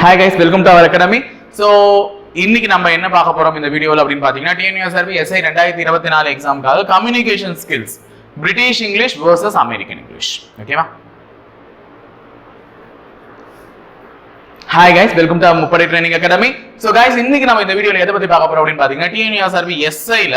Hi guys welcome to our academy so இன்னைக்கு நம்ம என்ன பார்க்க போறோம் இந்த வீடியோவில் அப்படின்னு பார்த்தீங்கன்னா டிஎன்யூஎஸ்ஆர்பி எஸ்ஐ ரெண்டாயிரத்தி இருபத்தி நாலு எக்ஸாமுக்காக communication skills British English versus American English ஓகேவா hi guys welcome to Muppadai training academy so guys இன்னைக்கு நம்ம இந்த வீடியோவில் எதை பத்தி பார்க்க போறோம் அப்படின்னு பார்த்தீங்கன்னா டிஎன்யூஎஸ்ஆர்பி எஸ்ஐல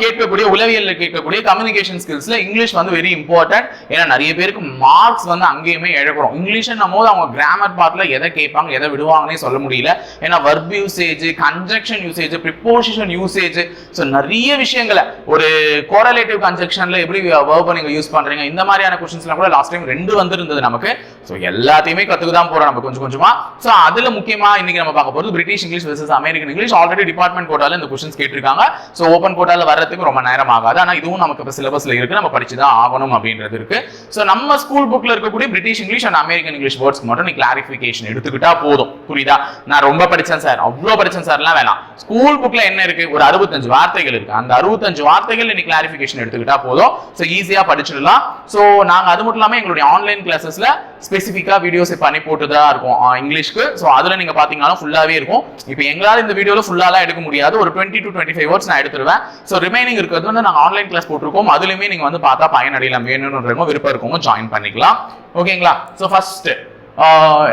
கேட்கக்கூடிய உளவியல் கேட்கக்கூடிய கம்யூனிகேஷன் ஸ்கில்ஸ்ல இங்கிலீஷ் வந்து வெரி இம்பார்ட்டன்ட் ஏன்னா நிறைய பேருக்கு மார்க்ஸ் வந்து அங்கேயுமே இழக்கிறோம். இங்கிலீஷ் போது அவங்க கிராமர் பார்ட்ல எதை கேட்பாங்க எதை விடுவாங்கன்னே சொல்ல முடியல. ஏன்னா verb usage conjunction usage preposition usage so நிறைய விஷயங்களை ஒரு கோரலேட்டிவ் கன்ஜெக்ஷன்ல எப்படி வேர்பை நீங்க யூஸ் பண்றீங்க இந்த மாதிரியான கொஸ்டின்ஸ்லாம் கூட லாஸ்ட் டைம் ரெண்டு வந்திருந்தது நமக்கு. ஸோ எல்லாத்தையுமே கத்துக்கு தான் போறோம் நம்ம கொஞ்சம் கொஞ்சமா. ஸோ அதுல முக்கியமா இன்னைக்கு நம்ம பார்க்க போறது British English versus American English already department கோட்டால இந்த கொஸ்டின்ஸ் கேட்டிருக்காங்க. ஸோ ஓப்பன் அதில் வர்றதுக்கு ரொம்ப நேரம் ஆகாது. ஆனா இதுவும் நமக்கு இப்போ சிலபஸ்ல இருக்கு. நம்ம படிச்சு தான் ஆகணும் அப்படின்றது இருக்கு. ஸோ நம்ம ஸ்கூல் புக்ல இருக்கக்கூடிய British English and American English வேர்ட்ஸ்க்கு மட்டும் நீ கிளாரிஃபிகேஷன் எடுத்துக்கிட்டா போதும். புரியுதா? நான் ரொம்ப படிச்சேன் சார் அவ்வளோ படிச்சேன் சார்லாம் வேணாம். ஸ்கூல் புக்ல என்ன இருக்கு? ஒரு அறுபத்தஞ்சு வார்த்தைகள் இருக்கு. அந்த அறுபத்தஞ்சு வார்த்தைகள் நீ கிளாரிஃபிகேஷன் எடுத்துக்கிட்டா போதும். ஸோ ஈஸியாக படிச்சிடலாம். ஸோ நாங்கள் அது மட்டும் இல்லாமல் எங்களுடைய ஆன்லைன் கிளாஸஸ்ல ஸ்பெசிஃபிக்காக வீடியோஸ் இப்போ போட்டு தான் இருக்கும். இங்கிலீஷ்க்கு ஸோ அதுல நீங்க பார்த்தீங்கன்னா ஃபுல்லாகவே இருக்கும். இப்போ எங்களால இந்த வீடியோவில் ஃபுல்லாலாம் எடுக்க முடியாது. ஒரு டுவெண்ட்டி டு டுவெண்ட்டி ஃபைவ் நான் எடுத்துருவேன். ஸோ ரிமைனிங் இருக்கிறது வந்து நாங்கள் ஆன்லைன் கிளாஸ் போட்டிருக்கோம். அதுலேயுமே நீங்கள் வந்து பார்த்தா பயனடையலாம். வேணும்ன்றவங்க விருப்பம் இருக்கவங்க ஜாயின் பண்ணிக்கலாம். ஓகேங்களா ஸோ ஃபர்ஸ்ட்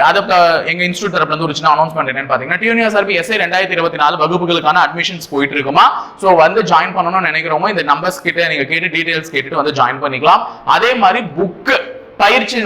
அதை எங்க இன்ஸ்டியூட் தரப்புல இருந்து ஒரு சின்ன அனௌன்ஸ்மெண்ட் என்னன்னு பாத்தீங்கன்னா டியூனியர்ஆர்பி எஸ்ஐ ரெண்டாயிரத்தி இருபத்தி நாலு வகுப்புகளுக்கான அட்மிஷன்ஸ் போயிட்டு இருக்குமா ஸோ வந்து ஜாயின் பண்ணணும்னு நினைக்கிறவங்க இந்த நம்பர்ஸ் கிட்ட நீங்க கேட்டு டீடைல்ஸ் கேட்டுட்டு வந்து ஜாயின் பண்ணிக்கலாம். அதே மாதிரி புக்கு பயிற்சி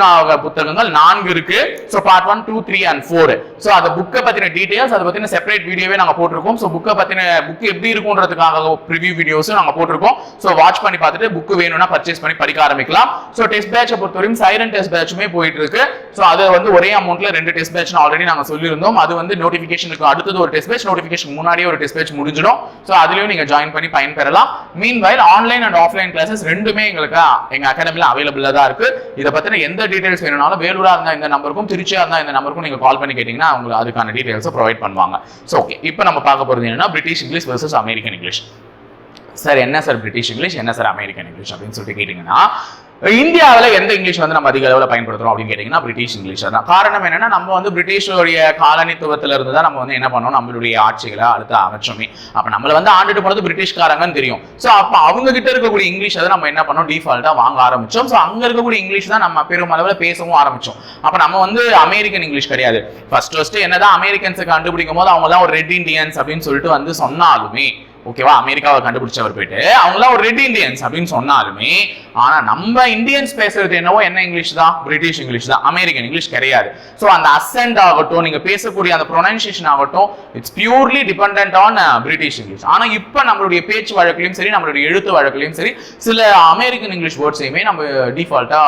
புத்தகங்கள் நான்கு இருக்கு. So part one two three and four so அந்த புக்கை பத்தின டீடைல்ஸ் அதை பத்தின செப்பரேட் வீடியோவே நாங்கள் போட்டிருக்கோம். ஸோ புக்கை பத்தின புக் எப்படி இருக்கும்ன்றதுக்காக ப்ரிவியூ வீடியோஸும் நாங்கள் போட்டிருக்கோம். ஸோ வாட்ச் பண்ணி பார்த்துட்டு புக்கு வேணும்னா பர்ச்சேஸ் பண்ணி படிக்க ஆரம்பிக்கலாம். ஸோ டெஸ்ட் பேட்சை பொறுத்தவரையும் சைரன் டெஸ்ட் பேட்சுமே போயிட்டு இருக்கு ஸோ அது வந்து ஒரே அமௌண்ட்ல ரெண்டு டெஸ்ட் பேட்ச் ஆல்ரெடி நாங்கள் சொல்லியிருந்தோம். அது வந்து நோட்டிஃபிகேஷனுக்கு அடுத்தது ஒரு டெஸ்ட் பேட்ச் நோட்டிஃபிகேஷன் முன்னாடியே ஒரு டெஸ்ட் பேட்ச் முடிஞ்சிடும். ஸோ அதுலயும் நீங்க ஜாயின் பண்ணி பயன்பெறலாம். மீன் வயல் ஆன்லைன் அண்ட் ஆஃப்லைன் கிளாஸஸ் ரெண்டுமே எங்களுக்கு எங்க அகாடமியில் அவைலபிளாக தான் இருக்கு. இதை பத்தின எந்த டீடைல்ஸ் வேணும்னாலும் வேலூரா இருந்தா இந்த நம்பருக்கும் திருச்சியா இருந்தா இந்த நம்பருக்கும் நீங்க கால் பண்ணி கேட்டீங்கன்னா அவங்க அதுக்கான டீடைல்ஸை ப்ரொவைட் பண்ணுவாங்க. ஸோ ஓகே இப்போ நம்ம பார்க்க போறது என்னன்னா British English versus American English sir என்ன சார் பிரிட்டிஷ் இங்கிலீஷ் என்ன சார் அமெரிக்கன் இங்கிலீஷ் அப்படின்னு சொல்லிட்டு கேட்டீங்கன்னா இந்தியாவில் எந்த இங்கிலீஷ் வந்து நம்ம அதிக அளவில் பயன்படுத்துறோம் அப்படின்னு கேட்டிங்கன்னா பிரிட்டிஷ் இங்கிலீஷ் தான் காரணம் என்னன்னா நம்ம வந்து பிரிட்டிஷோடைய காலனித்துவத்தில் இருந்து தான் நம்ம வந்து என்ன பண்ணோம் நம்மளுடைய ஆட்சிகளை அடுத்து அமைச்சோமே. அப்போ நம்மளை வந்து ஆண்டுட்டு போனது பிரிட்டிஷ்காரங்கன்னு தெரியும். ஸோ அப்போ அவங்க கிட்ட இருக்கக்கூடிய இங்கிலீஷ் அதை நம்ம என்ன பண்ணோம்? டிஃபால்ட்டாக வாங்க ஆரம்பிச்சோம். ஸோ அங்கே இருக்கக்கூடிய இங்கிலீஷ் தான் நம்ம பெரும் அளவில் பேசவும் ஆரம்பிச்சோம். அப்போ நம்ம வந்து அமெரிக்கன் இங்கிலீஷ் கிடையாது. ஃபர்ஸ்ட் ஃபர்ஸ்ட் என்னதான் அமெரிக்கன்ஸை கண்டுபிடிக்கும் போது அவங்க தான் ஒரு ரெட் இண்டியன்ஸ் அப்படின்னு சொல்லிட்டு வந்து சொன்னாலுமே ஓகேவா அமெரிக்காவை கண்டுபிடிச்சவர் போயிட்டு அவங்களாம் ஒரு ரெட் இந்தியன்ஸ் அப்படின்னு சொன்னாலுமே ஆனா நம்ம இந்தியன்ஸ் பேசுறது என்னவோ என்ன இங்கிலீஷ் தான்? பிரிட்டிஷ் இங்கிலீஷ் தான். அமெரிக்கன் இங்கிலீஷ் கிடையாது. ஸோ அந்த அசென்ட் ஆகட்டும் நீங்க பேசக்கூடிய அந்த ப்ரொனன்சியேஷன் ஆகட்டும் it's purely depend on British English ஆனா இப்போ நம்மளுடைய பேச்சு வழக்குலையும் சரி நம்மளுடைய எழுத்து வழக்குலையும் சரி சில அமெரிக்கன் இங்கிலீஷ் வேர்ட்ஸையுமே நம்ம டிஃபால்ட்டா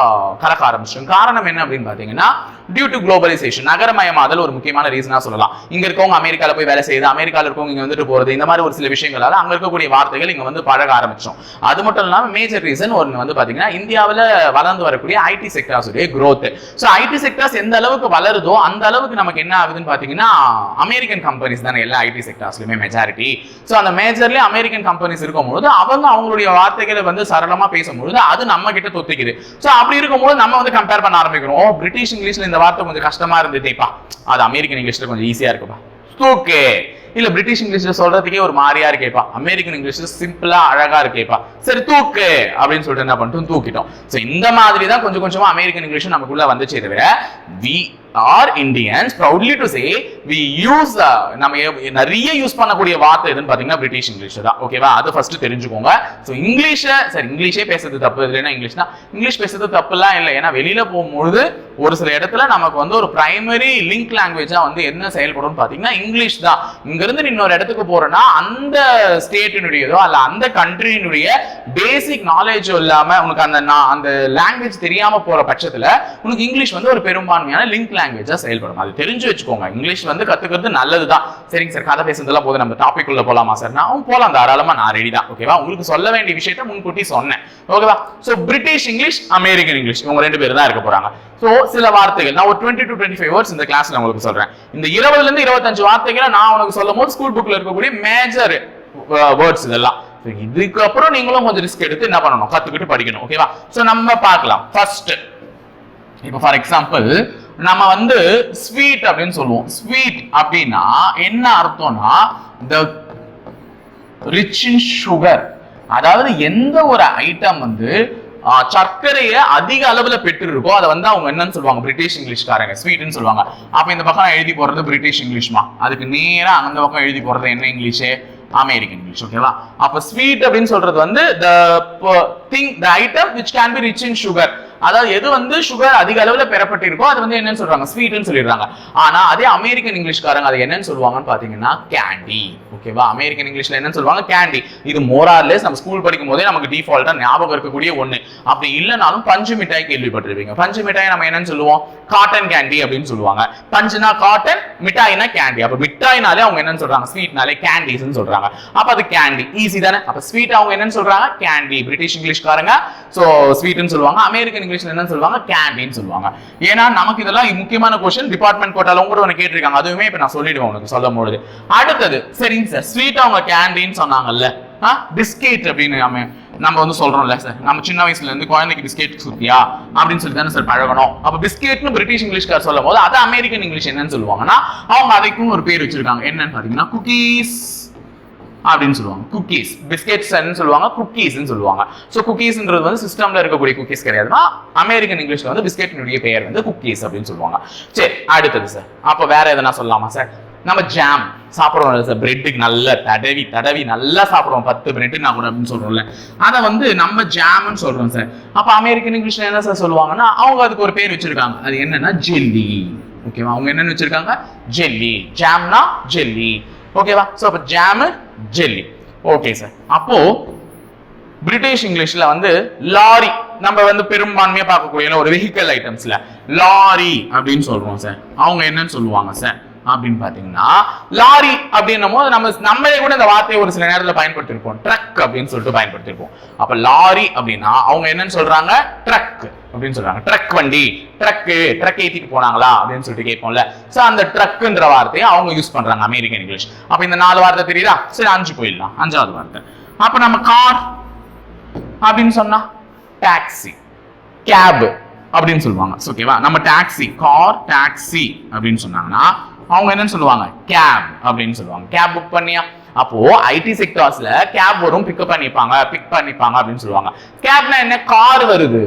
கலக்க ஆரம்பிச்சிட்டோம். காரணம் என்ன அப்படின்னு பாத்தீங்கன்னா டியூ டு குளோபலைசேஷன் நகரமயமாதல் ஒரு முக்கியமான ரீசனா சொல்லலாம். இங்க இருக்கவங்க அமெரிக்கால போய் வேலை செய்யுது அமெரிக்கால இருக்கவங்க இங்க வந்துட்டு போறது இந்த மாதிரி ஒரு சில இருந்ததால அங்க இருக்கக்கூடிய வார்த்தைகள் இங்க வந்து பழக ஆரம்பிச்சோம். அது மட்டும் இல்லாம மேஜர் ரீசன் ஒன்று வந்து பாத்தீங்கன்னா இந்தியாவில் வளர்ந்து வரக்கூடிய ஐடி செக்டர்ஸ் உடைய க்ரோத் ஸோ ஐடி செக்டர்ஸ் எந்த அளவுக்கு வளருதோ அந்த அளவுக்கு நமக்கு என்ன ஆகுதுன்னு பாத்தீங்கன்னா அமெரிக்கன் கம்பெனிஸ் தானே எல்லா ஐடி செக்டர்ஸ்லயுமே மெஜாரிட்டி ஸோ அந்த மேஜர்லி அமெரிக்கன் கம்பெனிஸ் இருக்கும்போது அவங்க அவங்களுடைய வார்த்தைகளை வந்து சரளமா பேசும்பொழுது அது நம்ம கிட்ட தொத்திக்குது. ஸோ அப்படி இருக்கும்போது நம்ம வந்து கம்பேர் பண்ண ஆரம்பிக்கிறோம். ஓ, பிரிட்டிஷ் இங்கிலீஷ்ல இந்த வார்த்தை கொஞ்சம் கஷ்டமா இருந்துட்டேப்பா அது அமெரிக்கன் இங்கிலீஷ்ல கொஞ்சம் ஈஸியா இருக்குப்பா. ஓகே இல்ல பிரிட்டிஷ் இங்கிலீஷ்ல சொல்றதுக்கே ஒரு மாதிரியா இருக்கேப்பா அமெரிக்கன் இங்கிலீஷ்ல சிம்பிளா அழகா இருக்கேப்பா சரி தூக்கு அப்படின்னு சொல்லிட்டு என்ன பண்ணிட்டோம்? தூக்கிட்டோம். சோ இந்த மாதிரி தான் கொஞ்சம் கொஞ்சமா அமெரிக்கன் இங்கிலீஷ் நமக்குள்ள வந்துச்சே தவிர we are Indians proudly to say we use நம்ம நிறைய யூஸ் பண்ணக்கூடிய வார்த்தை எதுன்னு பாத்தீங்கன்னா பிரிட்டிஷ் இங்கிலீஷ் தான். ஓகேவா அது ஃபர்ஸ்ட் தெரிஞ்சுக்கோங்க. ஸோ இங்கிலீஷை சரி இங்கிலீஷே பேசுறது தப்பு. இல்லைன்னா இங்கிலீஷ்னா இங்கிலீஷ் பேசுறது தப்புலாம் இல்லை. ஏன்னா வெளியில போகும்பொழுது ஒரு சில இடத்துல நமக்கு வந்து ஒரு பிரைமரி லிங்க் லாங்குவேஜாக வந்து என்ன செயல்படும் பாத்தீங்கன்னா இங்கிலீஷ் தான். இங்கிருந்து இன்னொரு இடத்துக்கு போறேன்னா அந்த ஸ்டேட்டினுடையதோ அல்ல அந்த கண்ட்ரியினுடைய பேசிக் நாலேஜோ இல்லாம உனக்கு அந்த அந்த லாங்குவேஜ் தெரியாம போற பட்சத்தில் உனக்கு இங்கிலீஷ் வந்து ஒரு பெரும்பான்மையான லிங்க் லாங்குவேஜா செயல்படும். அது தெரிஞ்சு வச்சுக்கோங்க. இங்கிலீஷ் வந்து கத்துக்கிறது நல்லதுதான். சரிங்க சார் கதை பேசுறதுலாம் போது நம்ம டாபிக் உள்ள போலாமா சார்? நான் போலாம். தாராளமாக நான் ரெடி தான். ஓகேவா உங்களுக்கு சொல்ல வேண்டிய விஷயத்த முன்கூட்டி சொன்னேன். ஓகேவா so British English American English இவங்க ரெண்டு பேர் தான் இருக்க போறாங்க. சோ சில வார்த்தைகள். நான் ஒரு twenty to twenty five words இந்த கிளாஸில் உங்களுக்கு சொல்றேன். இந்த இருபதுல இருந்து இருபத்தஞ்சு வார்த்தைகளை நான் உனக்கு சொல்லும் போது ஸ்கூல் புக்ல இருக்கக்கூடிய மேஜர் வேர்ட்ஸ் இதெல்லாம். இதுக்கப்புறம் இதுக்கு அப்புறம் நீங்களும் கொஞ்சம் ரிஸ்க் எடுத்து என்ன பண்ணணும்? கத்துக்கிட்டு படிக்கணும். ஓகேவா சோ நம்ம பார்க்கலாம். ஃபர்ஸ்ட் இப்போ ஃபார் எக்ஸாம்பிள் நம்ம வந்து ஸ்வீட் அப்படின்னு சொல்லுவோம். ஸ்வீட் அப்படின்னா என்ன அர்த்தம்னா த ரிச் இன் சுகர் அதாவது எந்த ஒரு ஐட்டம் வந்து ஆ, சர்க்கரையை அதிக அளவுல பெற்றிருக்கோ அதை வந்து அவங்க என்னன்னு சொல்லுவாங்க பிரிட்டிஷ் இங்கிலீஷ்காரங்க ஸ்வீட்னு சொல்லுவாங்க. அப்ப இந்த பக்கம் எழுதி போறது பிரிட்டிஷ் இங்கிலீஷ்மா அதுக்கு நேரா அந்த பக்கம் எழுதி போறது என்ன இங்கிலீஷே அமெரிக்கன் இங்கிலீஷ் ஓகேவா அப்ப ஸ்வீட் அப்படின்னு சொல்றது வந்து the thing the item which can be rich in sugar அதாவது எது வந்து சுகர் அதிக அளவுல பெறப்பட்டிருக்கோ அது வந்து என்னன்னு சொல்றாங்க ஸ்வீட்னு சொல்லிடுறாங்க. ஆனா அதே அமெரிக்கன் இங்கிலீஷ்காரங்க அது என்னன்னு சொல்லுவாங்கன்னு பாத்தீங்கன்னா கேண்டி ஓகேவா அமெரிக்கன் இங்கிலீஷ்ல என்னன்னு சொல்லுவாங்க? கேண்டி இது மோரார்லெஸ் நம்ம ஸ்கூல் படிக்கும் போதே நமக்கு டிஃபால்ட்டா ஞாபகம் இருக்கக்கூடிய ஒண்ணு. அப்படி இல்லைனாலும் பஞ்சு மிட்டாய் கேள்விப்பட்டிருப்பீங்க. பஞ்சு மிட்டாய் நம்ம என்னன்னு சொல்லுவோம்? காட்டன் கேண்டி அப்படின்னு சொல்லுவாங்க. பஞ்சுனா காட்டன் மிட்டாய்னா கேண்டி அப்ப மிட்டாய்னாலே அவங்க என்னன்னு சொல்றாங்க? ஸ்வீட்னாலே கேண்டிஸ்னு சொல்றாங்க. அப்ப அது கேண்டி ஈஸி தானே? அப்ப ஸ்வீட் அவங்க என்னன்னு சொல்றாங்க? கேண்டி பிரிட்டிஷ் இங்கிலீஷ்காரங்க சோ ஸ்வீட்னு சொல்லுவாங்க. அமெரிக்கன் இங்கிலீஷ்ல என்னன்னு சொல்லுவாங்க? கேண்டின்னு சொல்லுவாங்க. ஏன்னா நமக்கு இதெல்லாம் முக்கியமான கொஸ்டின் டிபார்ட்மெண்ட் கோட்டால கூட உனக்கு கேட்டிருக்காங்க. அதுவுமே இப்ப நான் சொல்லிடுவேன் உனக்கு சொல்லும் பொழுது. அடுத்தது சரிங்க சார் ஸ்வீட் அவங்க கேண்டீன் சொன்னாங்கல்ல. பிஸ்கெட் அப்படின்னு நம்ம நம்ம வந்து சொல்றோம்ல சார் நம்ம சின்ன வயசுல இருந்து குழந்தைக்கு பிஸ்கெட் சுத்தியா அப்படின்னு சொல்லி தானே சார் பழகணும். அப்ப பிஸ்கெட்னு பிரிட்டிஷ் இங்கிலீஷ்கார் சொல்லும் போது அது அமெரிக்கன் இங்கிலீஷ் என்னன்னு சொல்லுவாங்கன்னா அவங்க அதுக்கும் ஒரு பேர் வச்சிருக்காங்க. என்னன்னு பாத்தீங்கன்னா குக்கீஸ் அப்படின்னு சொல்லுவாங்க. குக்கீஸ் பிஸ்கெட்ஸ் சொல்லுவாங்க குக்கீஸ்னு சொல்லுவாங்க. ஸோ குக்கீஸ்ன்றது வந்து சிஸ்டம்ல இருக்கக்கூடிய குக்கீஸ் கிடையாதுன்னா அமெரிக்கன் இங்கிலீஷ்ல வந்து பிஸ்கெட்டினுடைய பெயர் வந்து குக்கீஸ் அப்படின்னு சொல்லுவாங்க. சரி அடுத்தது சார் அப்போ வேற எதனா சொல்லலாமா சார் நம்ம ஜாம் சாப்பிடுறோம் சார் பிரெட்டுக்கு நல்லா தடவி தடவி நல்லா சாப்பிடுவோம். பத்து பிரெட்டு நான் கூட அப்படின்னு சொல்றோம்ல. அதை வந்து நம்ம ஜாம்னு சொல்றோம் சார் அப்போ அமெரிக்கன் இங்கிலீஷ்ல என்ன சார் சொல்லுவாங்கன்னா அவங்க அதுக்கு ஒரு பேர் வச்சிருக்காங்க. அது என்னன்னா ஜெல்லி ஓகேவா அவங்க என்னன்னு வச்சிருக்காங்க? ஜெல்லி ஜாம்னா ஜெல்லி ஓகேவா ஸோ அப்போ ஜாமு ஜெல்லி ஓகே சார் அப்போ பிரிட்டிஷ் இங்கிலீஷ்ல வந்து லாரி நம்ம வந்து பெரும்பான்மையா பார்க்கக்கூடிய ஒரு வெஹிக்கல் ஐட்டம்ஸ்ல லாரி அப்படின்னு சொல்றோம் சார் அவங்க என்னன்னு சொல்லுவாங்க சார் அப்படின்னு பாத்தீங்கன்னா லாரி அப்படின்னும் போது நம்ம நம்மளே கூட இந்த வார்த்தையை ஒரு சில நேரத்துல பயன்படுத்திருப்போம். ட்ரக் அப்படின்னு சொல்லிட்டு பயன்படுத்திருப்போம். அப்ப லாரி அப்படின்னா அவங்க என்னன்னு சொல்றாங்க? ட்ரக் அப்படின்னு சொல்றாங்க. ட்ரக் வண்டி. ட்ரக்கு ட்ரக் ஏத்திட்டு போனாங்களா? அப்படின்னு சொல்லிட்டு கேட்போம்ல. சோ அந்த ட்ரக்குன்ற வார்த்தையை அவங்க யூஸ் பண்றாங்க அமெரிக்கன் இங்கிலீஷ் அப்ப இந்த நாலு வார்த்தை தெரியுதா? சரி அஞ்சு போயிடலாம். அஞ்சாவது வார்த்தை. அப்ப நம்ம கார் அப்படின்னு சொன்னா டாக்ஸி கேப் அப்படின்னு சொல்லுவாங்க. ஓகேவா நம்ம டாக்ஸி கார் டாக்ஸி அப்படின்னு சொன்னாங்கன்னா அவங்க என்னன்னு சொல்லுவாங்க? கேப் அப்படின்னு சொல்லுவாங்க. கேப் புக் பண்ணியா? அப்போ ஐடி செக்டார்ஸ்ல கேப் வரும் பிக்கப் பண்ணிப்பாங்க பிக் பண்ணிப்பாங்க அப்படின்னு சொல்லுவாங்க. கேப்னா என்ன? கார் வருது.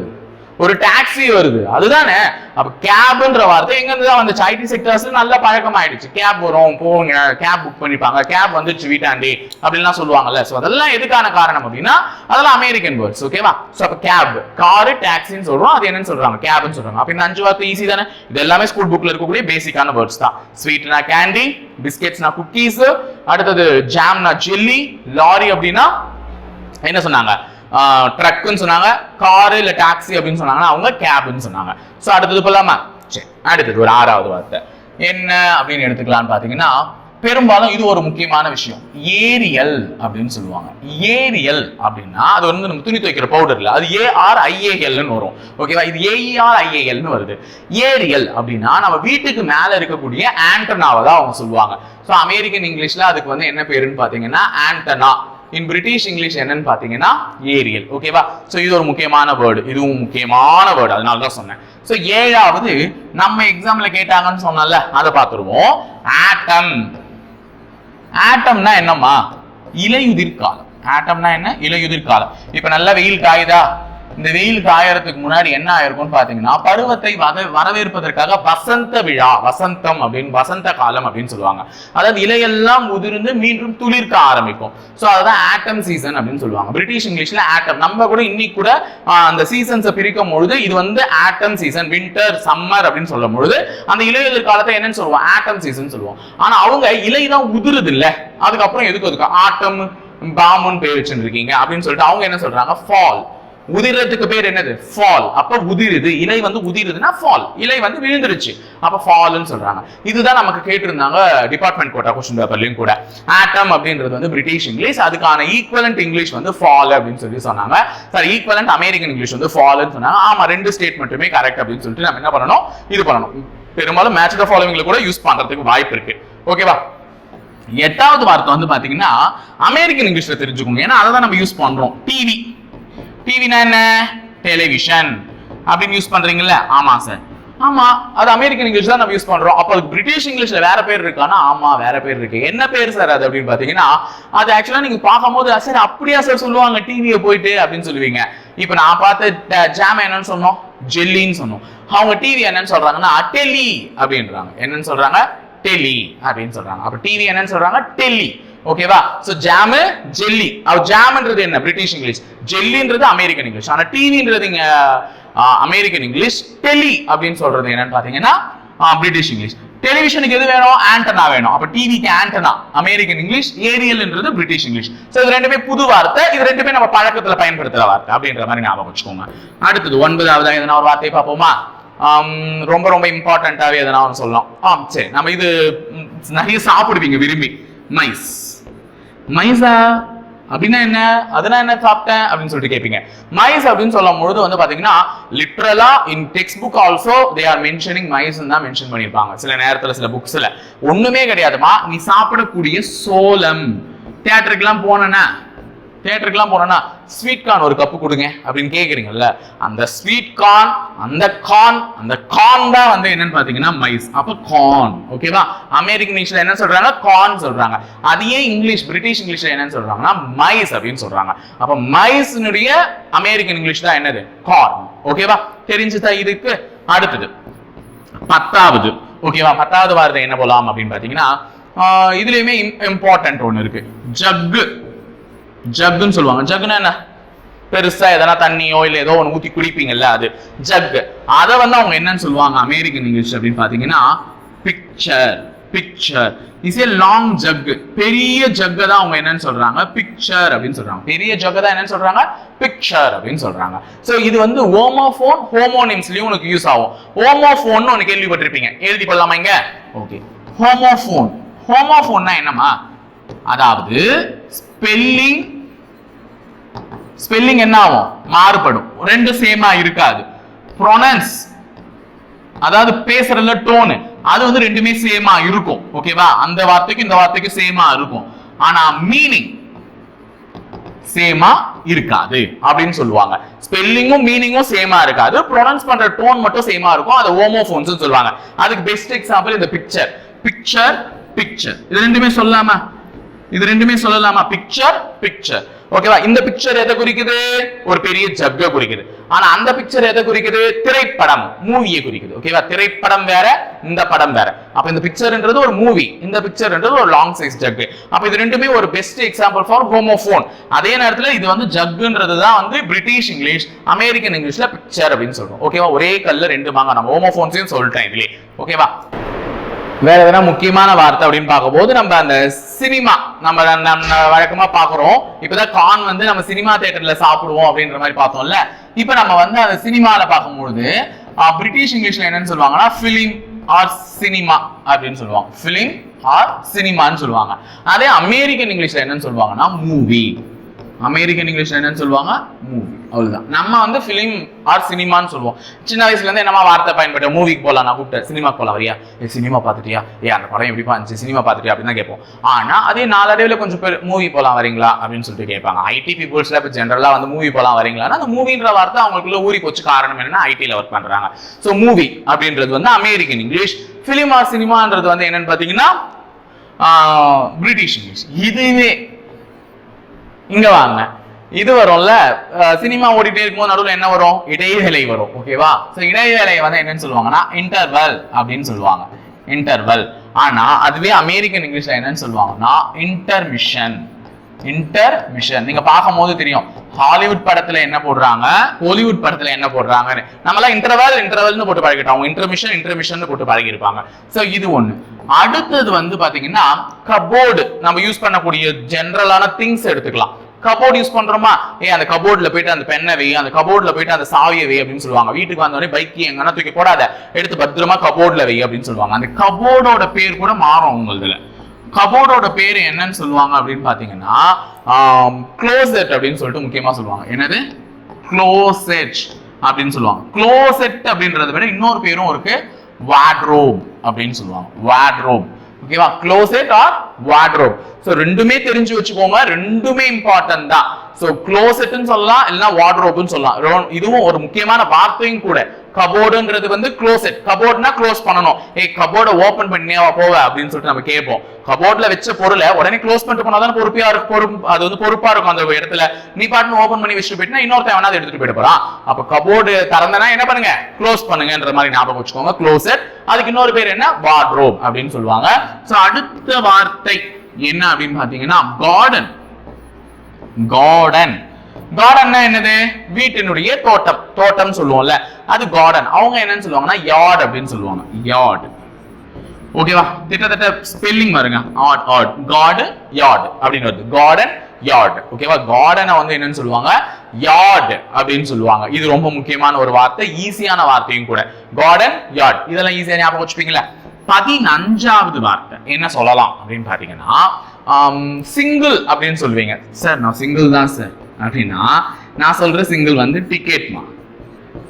ஒரு டாக்ஸி வருது. அதுதானே? அப்ப கேப்ன்ற வார்த்தை எங்க இருந்து தான் வந்துச்சு. ஐடி செக்டர்ஸ் நல்ல பழக்கம் ஆயிடுச்சு கேப் வரும் போங்க கேப் புக் பண்ணிப்பாங்க. கேப் வந்துச்சு வீட்டாண்டி. அப்படின்லாம் சொல்லுவாங்கல்ல. சோ அதெல்லாம் எதுக்கான காரணம் அப்படின்னா அதெல்லாம் அமெரிக்கன் வேர்ட்ஸ் ஓகேவா சோ அப்ப கேப் காரு டாக்ஸின்னு சொல்றோம். அது என்னன்னு சொல்றாங்க? கேப்னு சொல்றாங்க. அப்ப இந்த அஞ்சு வார்த்தை ஈஸி தானே? இது எல்லாமே ஸ்கூல் புக்ல இருக்கக்கூடிய பேசிக்கான வேர்ட்ஸ் தான். ஸ்வீட்னா கேண்டி பிஸ்கெட்ஸ்னா குக்கீஸ் அடுத்தது ஜாம்னா ஜெல்லி லாரி அப்படின்னா என்ன சொன்னாங்க? ட்ரக்குன்னு சொன்னாங்க காரு இல்லை டாக்ஸி அப்படின்னு சொன்னாங்கன்னா அவங்க கேப்னு சொன்னாங்க. ஸோ அடுத்தது போலாமா? சரி அடுத்தது ஒரு ஆறாவது வார்த்தை. என்ன அப்படின்னு எடுத்துக்கலாம்னு பார்த்தீங்கன்னா பெரும்பாலும் இது ஒரு முக்கியமான விஷயம். ஏரியல் அப்படின்னு சொல்லுவாங்க. ஏரியல் அப்படின்னா அது வந்து நம்ம துணி துவைக்கிற பவுடர்ல அது ஏஆர் ஐஏஎல்னு வரும். ஓகேவா இது ஏஇஆர் ஐஏஎல்னு வருது. ஏரியல் அப்படின்னா நம்ம வீட்டுக்கு மேலே இருக்கக்கூடிய ஆண்டனாவை தான் அவங்க சொல்லுவாங்க. ஸோ அமெரிக்கன் இங்கிலீஷ்ல அதுக்கு வந்து என்ன பேருன்னு பார்த்தீங்கன்னா ஆண்டனா இன் பிரிட்டிஷ் இங்கிலீஷ் என்னன்னு பார்த்தீங்கன்னா ஏரியல் ஓகேவா ஸோ இது ஒரு முக்கியமான வேர்டு இதுவும் முக்கியமான வேர்டு அதனால தான் சொன்னேன். ஸோ ஏழாவது நம்ம எக்ஸாம்ல கேட்டாங்கன்னு சொன்னால அதை பார்த்துருவோம். ஆட்டம் ஆட்டம்னா என்னம்மா? இலையுதிர் காலம் ஆட்டம்னா என்ன? இலையுதிர் காலம் நல்ல வெயில் காயுதா? இந்த வெயில் காயறதுக்கு முன்னாடி என்ன ஆயிருக்கும்னு பாத்தீங்கன்னா பருவத்தை வத வரவேற்பதற்காக வசந்த விழா வசந்தம் அப்படின்னு வசந்த காலம் அப்படின்னு சொல்லுவாங்க. அதாவது இலையெல்லாம் உதிர்ந்து மீண்டும் துளிர்க்க ஆரம்பிக்கும். சோ அதுதான் ஆட்டம் சீசன் அப்படின்னு சொல்லுவாங்க. பிரிட்டிஷ் இங்கிலீஷ்ல ஆட்டம். நம்ம கூட இன்னைக்கு கூட அந்த சீசன்ஸை பிரிக்கும் பொழுது இது வந்து ஆட்டம் சீசன் வின்டர் சம்மர் அப்படின்னு சொல்லும் பொழுது அந்த இலையுதிர் காலத்தை என்னன்னு சொல்லுவோம். ஆட்டம் சீசன் சொல்லுவோம். ஆனா அவங்க இலை தான் உதிருது இல்ல அதுக்கப்புறம் எதுக்கு அதுக்கு ஆட்டம் பாமுன்னு பேர் வச்சுருக்கீங்க அப்படின்னு சொல்லிட்டு அவங்க என்ன சொல்றாங்க? ஃபால் உதிரத்துக்கு பேர் என்னது? ஃபால் அப்ப உதிருது. இலை வந்து உதிருதுன்னா ஃபால் இலை வந்து விழுந்துருச்சு. அப்ப ஃபால்னு சொல்றாங்க. இதுதான் நமக்கு கேட்டிருந்தாங்க டிபார்ட்மெண்ட் கோட்டா கொஸ்டின் பேப்பர்லயும் கூட. ஆட்டம் அப்படின்றது வந்து பிரிட்டிஷ் இங்கிலீஷ் அதுக்கான ஈக்குவலண்ட் இங்கிலீஷ் வந்து ஃபால் அப்படின்னு சொல்லி சொன்னாங்க. சார் ஈக்குவலண்ட் அமெரிக்கன் இங்கிலீஷ் வந்து ஃபால்னு சொன்னாங்க. ஆமா ரெண்டு ஸ்டேட்மெண்ட்டுமே கரெக்ட் அப்படின்னு சொல்லிட்டு நம்ம என்ன பண்ணணும்? இது பண்ணணும். பெரும்பாலும் மேட்ச் த ஃபாலோவிங்ல கூட யூஸ் பண்றதுக்கு வாய்ப்பு இருக்கு. ஓகேவா எட்டாவது வார்த்தை வந்து பாத்தீங்கன்னா அமெரிக்கன் இங்கிலீஷ்ல தெரிஞ்சுக்கணும் ஏன்னா அதை தான் நம்ம யூஸ் பண்றோம். டிவி டிவினா என்ன? டெலிவிஷன் அப்படின்னு யூஸ் பண்றீங்கல்ல? ஆமா சார் ஆமா அது அமெரிக்கன் இங்கிலீஷ் தான் நம்ம யூஸ் பண்றோம். அப்போ பிரிட்டிஷ் இங்கிலீஷ்ல வேற பேர் இருக்கானா ஆமா வேற பேர் இருக்கு. என்ன பேர் சார் அது அப்படின்னு பாத்தீங்கன்னா அது ஆக்சுவலா நீங்க பார்க்கும்போது சார் அப்படியா சார் சொல்லுவாங்க டிவியை போயிட்டு அப்படின்னு சொல்லுவீங்க. இப்போ நான் பார்த்த ஜாம் என்னன்னு சொன்னோம்? ஜெல்லின்னு சொன்னோம். அவங்க டிவி என்னன்னு சொல்றாங்கன்னா அட்டெலி அப்படின்றாங்க. என்னன்னு சொல்றாங்க? டெல்லி அப்படின்னு சொல்றாங்க. அப்ப டிவி என்னன்னு சொல்றாங்க? டெல்லி. ஓகேவா சோ ஜாமு ஜெல்லி. அவ ஜாம்ன்றது என்ன? பிரிட்டிஷ் இங்கிலீஷ் ஜெல்லின்றது அமெரிக்கன் இங்கிலீஷ் ஆனா டிவின்றது இங்க அமெரிக்கன் இங்கிலீஷ் டெல்லி அப்படின்னு சொல்றது என்னன்னு பாத்தீங்கன்னா பிரிட்டிஷ் இங்கிலீஷ் டெலிவிஷனுக்கு எது வேணும்? ஆண்டனா வேணும். அப்ப டிவிக்கு ஆண்டனா அமெரிக்கன் இங்கிலீஷ் ஏரியல்ன்றது பிரிட்டிஷ் இங்கிலீஷ் ஸோ இது ரெண்டுமே புது வார்த்தை. இது ரெண்டுமே நம்ம பழக்கத்துல பயன்படுத்துற வார்த்தை அப்படின்ற மாதிரி ஞாபகம் வச்சுக்கோங்க. அடுத்தது ஒன்பதாவது எதனா ஒரு வார்த்தையை பார்ப்போமா? ரொம்ப ரொம்ப இம்பார்ட்டண்ட்டாகவே எதனா ஒன்று சொல்லலாம். ஆம் சரி நம்ம இது நிறைய சாப்பிடுவீங்க விரும்பி. மைஸ். மைஸா அப்படின்னா என்ன? அதெல்லாம் என்ன சாப்பிட்டேன்? அப்படின்னு சொல்லிட்டு கேட்பீங்க மைஸ் அப்படின்னு சொல்லும் பொழுது வந்து பாத்தீங்கன்னா லிட்ரலா in text book also they are mentioning mice தான் மென்ஷன் பண்ணியிருப்பாங்க. சில நேரத்துல சில புக்ஸ்ல ஒண்ணுமே கிடையாதுமா நீ சாப்பிடக்கூடிய சோளம். தியேட்டருக்குலாம் போனேன்னா தியேட்டருக்குலாம் போனோம்னா ஸ்வீட் கார்ன் ஒரு கப்பு கொடுங்க அப்படின்னு கேட்குறீங்கல்ல அந்த ஸ்வீட் கார்ன் அந்த கார்ன் அந்த கார்ன் தான் வந்து என்னன்னு பார்த்தீங்கன்னா மைஸ் அப்போ கார்ன் ஓகேவா அமெரிக்கன் இங்கிலீஷ்ல என்ன சொல்றாங்க? கார்ன் சொல்றாங்க. அதையே இங்கிலீஷ் பிரிட்டிஷ் இங்கிலீஷ்ல என்னன்னு சொல்றாங்கன்னா மைஸ் அப்படின்னு சொல்றாங்க. அப்போ மைஸ்னுடைய அமெரிக்கன் இங்கிலீஷ் தான் என்னது? கார்ன் ஓகேவா தெரிஞ்சுதான் இதுக்கு? அடுத்தது பத்தாவது ஓகேவா பத்தாவது வார்த்தை என்ன போலாம் அப்படின்னு பார்த்தீங்கன்னா இதுலயுமே இம்பார்ட்டன்ட் ஒன்று இருக்கு. ஜக்கு ஜக்குன்னு சொல்லுவாங்க. ஜக்குன்னா என்ன? பெருசா எதனா தண்ணியோ இல்ல ஏதோ ஒன்று ஊத்தி குடிப்பீங்கல்ல அது. ஜக் அதை வந்து அவங்க என்னன்னு சொல்லுவாங்க? அமெரிக்கன் இங்கிலீஷ் அப்படின்னு பாத்தீங்கன்னா pitcher pitcher is a long jug பெரிய ஜக்க தான் அவங்க என்னன்னு சொல்றாங்க? பிக்சர் அப்படின்னு சொல்றாங்க. பெரிய ஜக்க தான் என்னன்னு சொல்றாங்க? பிக்சர் அப்படின்னு சொல்றாங்க. சோ இது வந்து ஓமோஃபோன் ஹோமோனிம்ஸ்லயும் உனக்கு யூஸ் ஆகும். ஓமோஃபோன் ஒன்னு கேள்விப்பட்டிருப்பீங்க. எழுதி கொள்ளலாமா இங்க? ஓகே ஹோமோஃபோன் ஹோமோஃபோன்னா என்னமா அதாவது ஸ்பெல்லிங் ஸ்பெல்லிங் என்ன ஆகும்? மாறுபடும். ரெண்டு சேமா இருக்காது. ப்ரொனன்ஸ் அதாவது பேசுறதுல டோனு அது வந்து ரெண்டுமே சேமா இருக்கும். ஓகேவா அந்த வார்த்தைக்கு இந்த வார்த்தைக்கு சேமா இருக்கும். ஆனா மீனிங் சேமா இருக்காது அப்படின்னு சொல்லுவாங்க. ஸ்பெல்லிங்கும் மீனிங்கும் சேமா இருக்காது. ப்ரொனன்ஸ் பண்ற டோன் மட்டும் சேமா இருக்கும். அது ஓமோஃபோன்ஸ் சொல்லுவாங்க. அதுக்கு பெஸ்ட் எக்ஸாம்பிள் இந்த பிக்சர் பிக்சர் பிக்சர் இது ரெண்டுமே சொல்லலாமா? இது ரெண்டுமே சொல்லலாமா? பிக்சர் பிக்சர் ஓகேவா? இந்த பிக்சர் எதை குறிக்குது? ஒரு பெரிய ஜக்க குறிக்குது. ஆனா அந்த பிக்சர் எதை குறிக்குது? திரைப்படம் மூவியை குறிக்குது. ஓகேவா? திரைப்படம் வேற இந்த படம் வேற. அப்ப இந்த பிக்சர்ன்றது ஒரு மூவி இந்த பிக்சர்ன்றது ஒரு லாங் சைஸ் ஜக் அப்ப இது ரெண்டுமே ஒரு பெஸ்ட் எக்ஸாம்பிள் ஃபார் ஹோமோஃபோன் அதே நேரத்துல இது வந்து ஜக்குன்றது தான் வந்து பிரிட்டிஷ் இங்கிலீஷ் அமெரிக்கன் இங்கிலீஷ்ல பிக்சர் அப்படின்னு சொல்றோம். ஓகேவா? ஒரே கல்ல ரெண்டு மாங்க நம்ம ஹோமோஃபோன்ஸையும் சொல்லிட்டேன் இதுலயே. ஓகேவா? வேற எதனா முக்கியமான வார்த்தை அப்படின்னு பார்க்கும்போது நம்ம அந்த சினிமா நம்ம நம்ம வழக்கமா பாக்குறோம் இப்பதான் கான் வந்து நம்ம சினிமா தேட்டர்ல சாப்பிடுவோம் அப்படின்ற மாதிரி பார்த்தோம்ல. இப்ப நம்ம வந்து அந்த சினிமால பார்க்கும்பொழுது பிரிட்டிஷ் இங்கிலீஷ்ல என்னன்னு சொல்லுவாங்கன்னா பிலிம் ஆர் சினிமா அப்படின்னு சொல்லுவாங்க. பிலிம் ஆர் சினிமான்னு சொல்லுவாங்க. அதே அமெரிக்கன் இங்கிலீஷ்ல என்னன்னு சொல்லுவாங்கன்னா மூவி அமெரிக்கன் இங்கிலீஷ்ல என்னன்னு சொல்லுவாங்க? மூவி அவ்வளவுதான். நம்ம வந்து ஃபிலிம் ஆர் சினிமான்னு சொல்லுவோம். சின்ன வயசுல இருந்து என்னமா வார்த்தை பயன்பட்ட மூவிக்கு போகலாம் நான் கூப்பிட்டேன். சினிமா போகலாம் வரியா? A cinema பார்த்துட்டியா? ஏ அந்த படம் எப்படி இருந்துச்சு? சினிமா பார்த்துட்டியா? அப்படின்னு தான் கேட்போம். ஆனா அதே நாளடைவில் கொஞ்சம் பேர் மூவி போகலாம் வரீங்களா? அப்படின்னு சொல்லிட்டு கேட்பாங்க. ஐடி பீப்புள்ஸ்ல இப்போ ஜென்ரலா வந்து மூவி போகலாம் வரீங்களான்னா அந்த மூவின்ற வார்த்தை அவங்களுக்குள்ள ஊறி போச்சு. காரணம் என்னன்னா ஐடியில் ஒர்க் பண்றாங்க. ஸோ மூவி அப்படின்றது வந்து அமெரிக்கன் இங்கிலீஷ். ஃபிலிம் ஆர் சினிமான்றது வந்து என்னன்னு பாத்தீங்கன்னா பிரிட்டிஷ் இங்கிலீஷ் இதுவே இங்க வாங்க. இது வரும்ல சினிமா ஓடிட்டே இருக்கும்போது நடுவில் என்ன வரும்? இடைவேளை வரும். ஓகேவா சோ இடைவேளை வந்து என்னன்னு சொல்லுவாங்கன்னா இன்டர்வல் அப்படின்னு சொல்லுவாங்க. இன்டர்வல் ஆனா அதுவே அமெரிக்கன் இங்கிலீஷ்ல என்னன்னு சொல்லுவாங்கன்னா இன்டர்மிஷன் இன்டர்மிஷன் நீங்க பார்க்கும்போது தெரியும். ஹாலிவுட் படத்துல என்ன போடுறாங்க? ஹாலிவுட் படத்துல என்ன போடுறாங்கன்னு. நம்மளாம் இன்டர்வல் இன்டர்வல்னு போட்டு பழகிட்டோம். அவங்க இன்டர்மிஷன் இன்டர்மிஷன் போட்டு பழகி இருப்பாங்க சோ இது ஒண்ணு. அடுத்தது வந்து பாத்தீங்கன்னா கபோர்டு நம்ம யூஸ் பண்ணக்கூடிய ஜென்ரலான திங்ஸ் எடுத்துக்கலாம். கபோர்டு யூஸ் பண்றோமா? ஏ அந்த கபோர்ட்ல போயிட்டு அந்த பெண்ணை வை. அந்த கபோர்ட்ல போயிட்டு அந்த சாவியை வை அப்படின்னு சொல்லுவாங்க. வீட்டுக்கு வந்தோடனே பைக் எங்கன்னா தூக்கி போடாத. எடுத்து பத்திரமா கபோர்ட்ல வை அப்படின்னு சொல்லுவாங்க. அந்த கபோர்டோட பேர் கூட மாறும் உங்களுதுல கபோர்டோட பேர் என்னன்னு சொல்லுவாங்க அப்படின்னு பாத்தீங்கன்னா க்ளோசெட் அப்படின்னு சொல்லிட்டு முக்கியமா சொல்லுவாங்க. என்னது? க்ளோசெட் அப்படின்னு சொல்லுவாங்க. க்ளோசெட் அப்படின்றத விட இன்னொரு பேரும் இருக்கு வாட்ரோப் அப்படின்னு சொல்லுவாங்க. வாட்ரோப் ஓகேவா க்ளோசெட் ஆர் வாட்ரோப் ஸோ ரெண்டுமே தெரிஞ்சு வச்சுக்கோங்க. ரெண்டுமே இம்பார்ட்டன்ட் தான். ஸோ க்ளோசெட்னு சொல்லலாம் இல்லைன்னா வாட்ரோப்னு சொல்லலாம். இதுவும் ஒரு முக்கியமான வார்த்தையும் கூட. கபோர்டுங்கிறது வந்து க்ளோசெட் கபோர்ட்னா க்ளோஸ் பண்ணணும். ஏ கபோர்டை ஓப்பன் பண்ணியா போவ அப்படின்னு சொல்லிட்டு நம்ம கேட்போம். கபோர்ட்ல வச்ச பொருளை உடனே க்ளோஸ் பண்ணிட்டு போனா தான் பொறுப்பியா இருக்கும் பொறுப்பு அது வந்து பொறுப்பா இருக்கும் அந்த இடத்துல. நீ பாட்டு ஓப்பன் பண்ணி வச்சுட்டு போயிட்டுனா இன்னொருத்தன் வேணா எடுத்துட்டு போயிட்டு போறான். அப்ப கபோர்டு திறந்தனா என்ன பண்ணுங்க? க்ளோஸ் பண்ணுங்கன்ற மாதிரி ஞாபகம் வச்சுக்கோங்க. க்ளோசெட் அதுக்கு இன்னொரு பேர் என்ன? வார்ட்ரோப் அப்படின்னு சொல்லுவாங்க. சோ அடுத்த வார்த்தை என்ன அப்படின்னு பாத்தீங்கன்னா கார்டன் கார்டன் கார்டன்னா என்னது? வீட்டினுடைய தோட்டம். தோட்டம் சொல்லுவோம்ல. அது கார்டன் அவங்க என்னன்னு சொல்லுவாங்கன்னா யார்ட் அப்படின்னு சொல்லுவாங்க. யார்டு ஓகேவா கிட்டத்தட்ட ஸ்பெல்லிங் வருங்க ஆட் ஆட் கார்டு யார்டு அப்படின்னு வருது. கார்டன் யார்ட் ஓகேவா கார்டனை வந்து என்னன்னு சொல்லுவாங்க? யார்டு அப்படின்னு சொல்லுவாங்க. இது ரொம்ப முக்கியமான ஒரு வார்த்தை. ஈஸியான வார்த்தையும் கூட. கார்டன் யார்ட் இதெல்லாம் ஈஸியா ஞாபகம் வச்சுப்பீங்களா? பதினஞ்சாவது வார்த்தை. என்ன சொல்லலாம் அப்படின்னு பாத்தீங்கன்னா சிங்கிள் அப்படின்னு சொல்லுவீங்க. சார் நான் சிங்கிள் தான் சார் அப்படின்னா நான் சொல்ற சிங்கிள் வந்து டிக்கெட்மா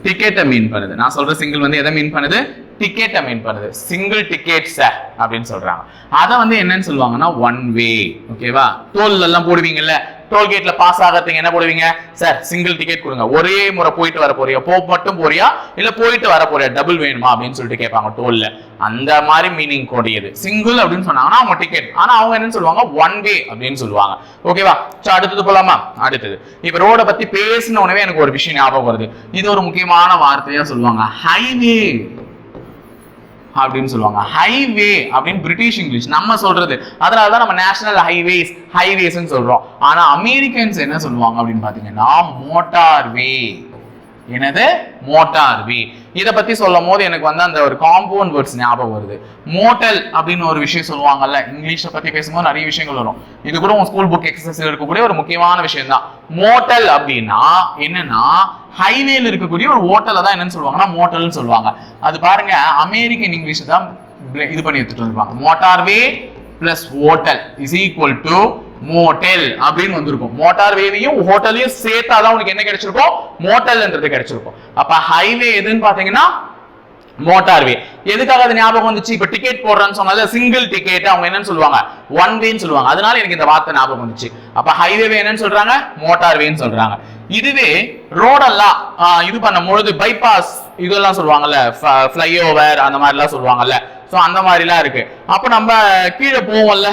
டிக்கெட்டை மீன் பண்ணுது. நான் சொல்ற சிங்கிள் வந்து எதை மீன் பண்ணுது? டிக்கெட்டை மீன் பண்ணுது. சிங்கிள் டிக்கெட் சார் அப்படின்னு சொல்றாங்க. அதை வந்து என்னன்னு சொல்லுவாங்கன்னா ஒன் வே ஓகேவா டோல் எல்லாம் போடுவீங்கல்ல? டோல்கேட்ல பாஸ் ஆகிறதுக்கு என்ன போடுவீங்க? சார் சிங்கிள் டிக்கெட் கொடுங்க. ஒரே முறை போயிட்டு வர போறியா? போ மட்டும் போறியா? இல்ல போயிட்டு வர போறியா? டபுள் வேணுமா? அப்படின்னு சொல்லிட்டு கேட்பாங்க டோல்ல அந்த மாதிரி மீனிங் கூடியது சிங்கிள் அப்படின்னு சொன்னாங்கன்னா அவங்க டிக்கெட் ஆனா அவங்க என்ன சொல்லுவாங்க? ஒன் வே அப்படின்னு சொல்லுவாங்க. ஓகேவா சோ அடுத்தது போலாமா? அடுத்தது. இப்ப ரோட பத்தி பேசின உடனே எனக்கு ஒரு விஷயம் ஞாபகம் வருது. இது ஒரு முக்கியமான வார்த்தையா சொல்லுவாங்க. ஹைவே அப்படின்னு சொல்லுவாங்க. ஹைவே அப்படின்னு பிரிட்டிஷ் இங்கிலீஷ் நம்ம சொல்றது. அதனால தான் நம்ம நேஷனல் ஹைவேஸ் ஹைவேஸ்னு சொல்றோம். ஆனா அமெரிக்கன்ஸ் என்ன சொல்லுவாங்க அப்படின்னு பாத்தீங்கன்னா மோட்டார் வே எனது மோட்டார் வே இதை பத்தி சொல்லும் போது எனக்கு வந்து அந்த ஒரு காம்பவுண்ட் வேர்ட்ஸ் ஞாபகம் வருது. மோட்டல் அப்படின்னு ஒரு விஷயம் சொல்லுவாங்கல்ல இங்கிலீஷை பத்தி பேசும்போது நிறைய விஷயங்கள் வரும். இது கூட உங்க ஸ்கூல் புக் எக்ஸசைஸ் இருக்கக்கூடிய ஒரு முக்கியமான விஷயம் தான் மோட்டல் அப்படின்னா என்னன்னா ஹைவேல இருக்கக்கூடிய ஒரு ஹோட்டலை தான் என்னன்னு சொல்லுவாங்கன்னா மோட்டல்னு சொல்லுவாங்க. அது பாருங்க அமெரிக்கன் இங்கிலீஷ் தான் இது பண்ணி எடுத்துட்டு வந்துருப்பாங்க. Motorway plus hotel is equal to motel அப்படின்னு வந்திருக்கும். மோட்டார் வேவையும் ஹோட்டலையும் சேர்த்தாதான் உனக்கு என்ன கிடைச்சிருக்கும்? மோட்டல்ன்றது கிடைச்சிருக்கும். அப்ப ஹைவே எதுன்னு பாத்தீங்கன்னா மோட்டார் வே எதுக்காக அது ஞாபகம் வந்துச்சு? இப்ப டிக்கெட் போடுறேன்னு சொன்னால சிங்கிள் டிக்கெட் அவங்க என்னன்னு சொல்லுவாங்க? ஒன் வேன்னு சொல்லுவாங்க. அதனால எனக்கு இந்த வார்த்தை ஞாபகம் வந்துச்சு. அப்ப ஹைவே என்னன்னு சொல்றாங்க? மோட்டார் வேன்னு சொல்றாங்க. இதுவே ரோடெல்லாம் இது பண்ணும் பொழுது பைபாஸ் இதெல்லாம் சொல்லுவாங்கல்ல ஃப்ளைஓவர் அந்த மாதிரிலாம் சொல்லுவாங்கல்ல. ஸோ அந்த மாதிரிலாம் இருக்கு. அப்போ நம்ம கீழே போவோம்ல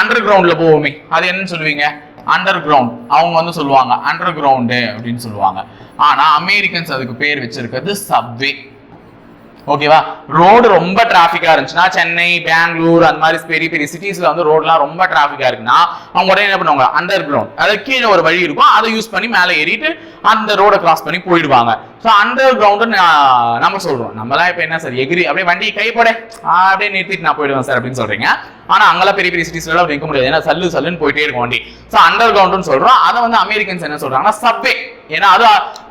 அண்டர் கிரவுண்டில் போவோமே. அது என்னன்னு சொல்லுவீங்க? அண்டர் கிரவுண்ட் அவங்க வந்து சொல்லுவாங்க அண்டர் கிரவுண்டு அப்படின்னு சொல்லுவாங்க. ஆனால் அமெரிக்கன்ஸ் அதுக்கு பேர் வச்சிருக்கிறது சப்வே ஓகேவா ரோடு ரொம்ப டிராஃபிக்காக இருந்துச்சுன்னா சென்னை பெங்களூர் அந்த மாதிரி பெரிய பெரிய சிட்டிஸ்ல வந்து ரோடெலாம் ரொம்ப டிராஃபிக்காக இருக்குன்னா அவங்க உடனே என்ன பண்ணுவாங்க? அண்டர் கிரவுண்ட் அதாவது கீழே ஒரு வழி இருக்கும். அதை யூஸ் பண்ணி மேலே ஏறிட்டு அந்த ரோடை கிராஸ் பண்ணி போயிடுவாங்க. ஸோ அண்டர் கிரவுண்டு நம்ம சொல்கிறோம் நம்மலாம் இப்போ என்ன சார் எகிரி அப்படியே வண்டி கை அப்படியே நிறுத்திட்டு நான் போயிடுவேன் சார் அப்படின்னு சொல்கிறீங்க ஆனால் அங்கெல்லாம் பெரிய பெரிய சிட்டிஸ்ல நிற்க முடியாது. ஏன்னா சல்லு சல்லுன்னு போயிட்டே இருக்கும் வண்டி. ஸோ அண்டர் கிரவுண்டுன்னு சொல்கிறோம் அதை வந்து அமெரிக்கன்ஸ் என்ன சொல்கிறாங்கன்னா சப்வே ஏன்னா அது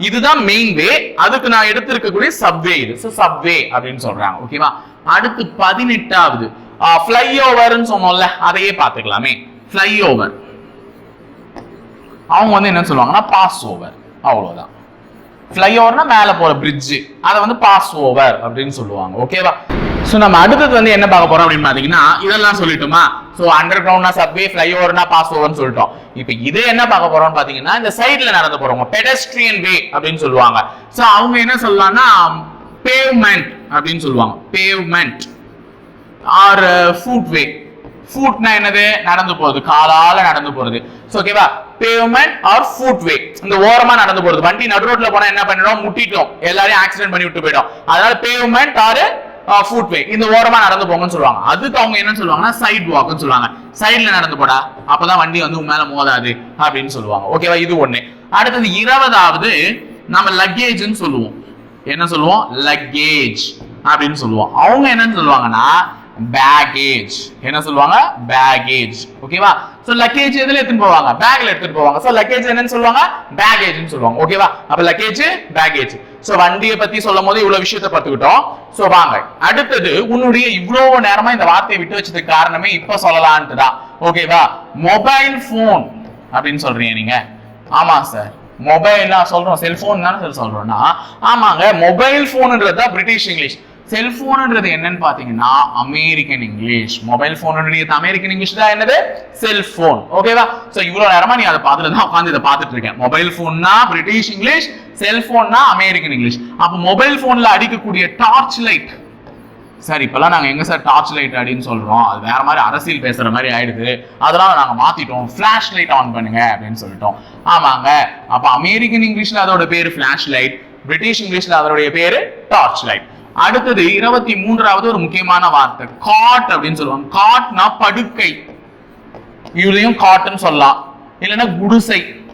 இதுதான் மெயின் வே அதுக்கு நான் எடுத்திருக்கக்கூடிய சப்வே இது. ஸோ சப்வே அப்படின்னு சொல்றாங்க. ஓகேவா அடுத்து பதினெட்டாவது. ஃப்ளை ஓவர்னு சொன்னோம்ல அதையே பார்த்துக்கலாமே. ஃப்ளை ஓவர் அவங்க வந்து என்ன சொல்லுவாங்கன்னா பாஸ் ஓவர் அவ்வளோதான் ஃப்ளைஓவர்னா மேலே போகிற பிரிட்ஜ் அதை வந்து பாஸ் ஓவர் அப்படின்னு சொல்லுவாங்க. ஓகேவா ஸோ நம்ம அடுத்தது வந்து என்ன பார்க்க போறோம் அப்படின்னு பார்த்தீங்கன்னா இதெல்லாம் சொல்லிட்டோமா? ஸோ அண்டர் கிரவுண்ட்னா சப்வே ஃப்ளைஓவர்னா பாஸ் ஓவர்னு சொல்லிட்டோம். இப்போ இது என்ன பார்க்க போறோம்னு பார்த்தீங்கன்னா இந்த சைடில் நடந்து போறவங்க பெடஸ்ட்ரியன் வே அப்படின்னு சொல்லுவாங்க. ஸோ அவங்க என்ன சொல்லலாம்னா பேவ்மெண்ட் அப்படின்னு சொல்லுவாங்க. பேவ்மெண்ட் ஆர் ஃபுட் வே ஃபுட்னா என்னது? நடந்து போகிறது காலால நடந்து போறது. ஓகேவா பேவ்மெண்ட் ஆர் ஃபுட்வே இந்த ஓரமா நடந்து போறது. வண்டி நடு ரோட்ல போனா என்ன பண்ணிடும்? முட்டிட்டோம் எல்லாரையும் ஆக்சிடென்ட் பண்ணி விட்டு போயிடும். அதனால பேவ்மெண்ட் ஆர் ஃபுட்வே இந்த ஓரமா நடந்து போங்கன்னு சொல்லுவாங்க. அதுக்கு அவங்க என்ன சொல்லுவாங்கன்னா சைட் வாக்னு சொல்லுவாங்க. சைட்ல நடந்து போடா. அப்பதான் வண்டி வந்து உன் மேல மோதாது அப்படின்னு சொல்லுவாங்க. ஓகேவா இது ஒண்ணு. அடுத்தது இருபதாவது நம்ம லக்கேஜ்னு சொல்லுவோம். என்ன சொல்லுவோம்? லக்கேஜ் அப்படின்னு சொல்லுவோம். அவங்க என்னன்னு சொல்லுவாங்கன்னா பேகேஜ் என்ன சொல்லுவாங்க? பேகேஜ் ஓகேவா சோ லக்கேஜ் எதுல எடுத்துட்டு போவாங்க? பேக்ல எடுத்துட்டு போவாங்க. சோ லக்கேஜ் என்னன்னு சொல்லுவாங்க? பேகேஜ்னு சொல்லுவாங்க. ஓகேவா அப்ப லக்கேஜ் பேகேஜ் சோ வண்டியை பத்தி சொல்லும் போது இவ்வளவு விஷயத்தை பார்த்துக்கிட்டோம். சோ வாங்க. அடுத்தது உன்னுடைய இவ்வளவு நேரமா இந்த வார்த்தையை விட்டு வச்சதுக்கு காரணமே இப்ப சொல்லலான்ட்டு தான். ஓகேவா மொபைல் போன் அப்படின்னு சொல்றீங்க நீங்க. ஆமா சார் மொபைல் சொல்றோம். செல்போன் தானே சார் சொல்றோம்னா ஆமாங்க மொபைல் போன்ன்றது தான் பிரிட்டிஷ் இங்கிலீஷ் செல்போன்ன்றது என்னன்னு பாத்தீங்கன்னா அமெரிக்கன் இங்கிலீஷ் மொபைல் போனுடைய அமெரிக்கன் இங்கிலீஷ் தான். என்னது? செல்போன் ஓகேவா சோ இவ்வளவு நேரமா நீ அதை பார்த்துட்டு தான் உட்காந்து இதை பார்த்துட்டு இருக்கேன். மொபைல் போன்னா பிரிட்டிஷ் இங்கிலீஷ் செல்போன்னா அமெரிக்கன் இங்கிலீஷ் அப்ப மொபைல் போன்ல அடிக்கக்கூடிய டார்ச் லைட் சார் இப்பெல்லாம் நாங்க எங்க சார் டார்ச் லைட் அப்படின்னு சொல்றோம்? அது வேற மாதிரி அரசியல் பேசுற மாதிரி ஆயிடுது. அதெல்லாம் நாங்க மாத்திட்டோம். ஃபிளாஷ் லைட் ஆன் பண்ணுங்க அப்படின்னு சொல்லிட்டோம். ஆமாங்க. அப்ப அமெரிக்கன் இங்கிலீஷ்ல அதோட பேரு ஃபிளாஷ் லைட் பிரிட்டிஷ் இங்கிலீஷ்ல அதோடைய பேரு டார்ச் லைட் அடுத்தது இருபத்தி மூன்றாவது ஒரு முக்கியமான வார்த்தை. காட் அப்படின்னு சொல்லுவாங்க. காட்னா படுக்கை. இதுலயும் காட்டன் சொல்லலாம். இல்லைன்னா குடிசை.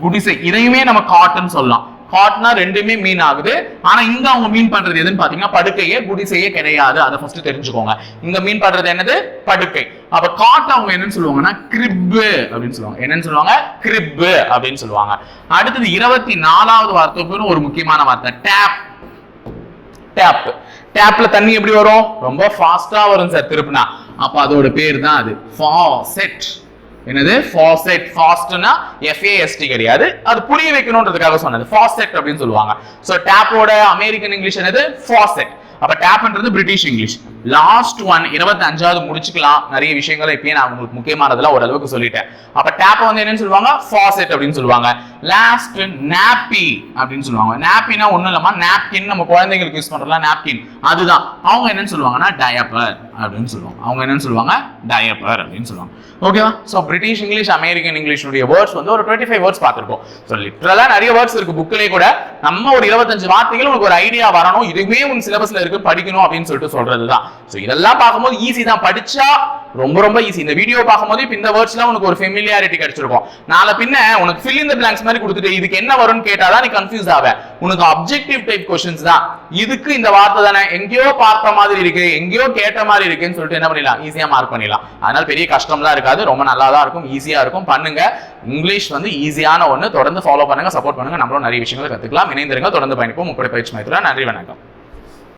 குடிசை. இதையுமே நம்ம காட்டுன்னு சொல்லலாம். காட்னா ரெண்டுமே மீன் ஆகுது. ஆனா இங்க அவங்க மீன் பண்றது எதுன்னு பாத்தீங்கன்னா படுக்கையே குடிசையே கிடையாது. அதை ஃபர்ஸ்ட் தெரிஞ்சுக்கோங்க. இங்க மீன் பண்றது என்னது? படுக்கை. அப்ப காட் அவங்க என்னன்னு சொல்லுவாங்கன்னா கிரிப்பு அப்படின்னு சொல்லுவாங்க. என்னன்னு சொல்லுவாங்க? கிரிப்பு அப்படின்னு சொல்லுவாங்க. அடுத்தது இருபத்தி நாலாவது வார்த்தை ஒரு முக்கியமான வார்த்தை டேப் டேப் டேப்ல தண்ணி எப்படி வரும்? ரொம்ப ஃபாஸ்டா வரும் சார் திருப்பினா. அப்ப அதோட பேர் தான் அது. ஃபாசெட் என்னது? ஃபாசெட் ஃபாஸ்ட்னா எஃப்ஏஎஸ்டி கிடையாது. அது புரிய வைக்கணுன்றதுக்காக சொன்னது. ஃபாசெட் அப்படின்னு சொல்லுவாங்க. ஸோ டேப்போட அமெரிக்கன் இங்கிலீஷ் என்னது? ஃபாசெட் அப்ப டேப்ன்றது பிரிட்டிஷ் இங்கிலீஷ் லாஸ்ட் ஒன் இருபத்தி அஞ்சாவது முடிச்சுக்கலாம். நிறைய விஷயங்களை இப்பயே நான் உங்களுக்கு முக்கியமானதெல்லாம் ஓரளவுக்கு சொல்லிட்டேன். அப்ப டேப் வந்து என்னன்னு சொல்லுவாங்க? ஃபாசெட் அப்படின்னு சொல்லுவாங்க. லாஸ்ட் நாப்பி அப்படின்னு சொல்லுவாங்க. நாப்பினா ஒண்ணும் இல்லாம நாப்கின் நம்ம குழந்தைங்களுக்கு யூஸ் பண்றோம்ல நாப்கின் அதுதான். அவங்க என்னன்னு சொல்லுவாங்கன்னா டயப்பர் அப்படின்னு சொல்லுவாங்க. அவங்க என்னன்னு சொல்லுவாங்க? டயப்பர் அப்படின்னு சொல்லுவாங்க. ஓகேவா ஸோ பிரிட்டிஷ் இங்கிலீஷ் அமெரிக்கன் இங்கிலீஷுடைய வேர்ட்ஸ் வந்து ஒரு டுவெண்ட்டி ஃபைவ் வேர்ட்ஸ் பார்த்துருக்கோம் ஸோ லிட்ரலாக நிறைய வேர்ட்ஸ் இருக்கு. புக்கிலே கூட நம்ம ஒரு இருபத்தஞ்சு வார்த்தைகள் உங்களுக்கு ஒரு ஐடியா வரணும். இதுவே உன் சிலபஸ்ல இருக்கு. படிக்கணும் அப்படின்னு சொல்லிட்டு சொல்றது தான் ஸோ இதெல்லாம் பார்க்கும்போது ஈஸி தான். படிச்சா ரொம்ப ரொம்ப ஈஸி இந்த வீடியோ பார்க்கும்போது இப்போ இந்த வேர்ட்ஸ்லாம் உனக்கு ஒரு ஃபெமிலியாரிட்டி கிடைச்சிருக்கும். நாளை பின்ன உனக்கு ஃபில் இந்த பிளாங்க்ஸ் மாதிரி கொடுத்துட்டு இதுக்கு என்ன வரும்னு கேட்டாதான் நீ கன்ஃபியூஸ் ஆவ. உனக்கு அப்ஜெக்டிவ் டைப் கொஸ்டின்ஸ் தான். இதுக்கு இந்த வார்த்தை தானே. எங்கேயோ பார்த்த மாதிரி இருக்கு. எங்கேயோ கேட்ட மாதிரி இருக்குன்னு சொல்லிட்டு என்ன பண்ணிடலாம்? ஈஸியா மார்க் பண்ணிடலாம். அதனால பெரிய கஷ்டம்லாம் இருக்காது. ரொம்ப நல்லா தான் இருக்கும் ஈஸியா இருக்கும். பண்ணுங்க. இங்கிலீஷ் வந்து ஈஸியான ஒன்று தொடர்ந்து ஃபாலோ பண்ணுங்க சப்போர்ட் பண்ணுங்க. நம்மளும் நிறைய விஷயங்களை கத்துக்கலாம். இணைந்திருங்க. தொடர்ந்து பயணிப்போம். உங்களுடைய பயிற்சி மையத்தில் நன்றி வணக்கம்.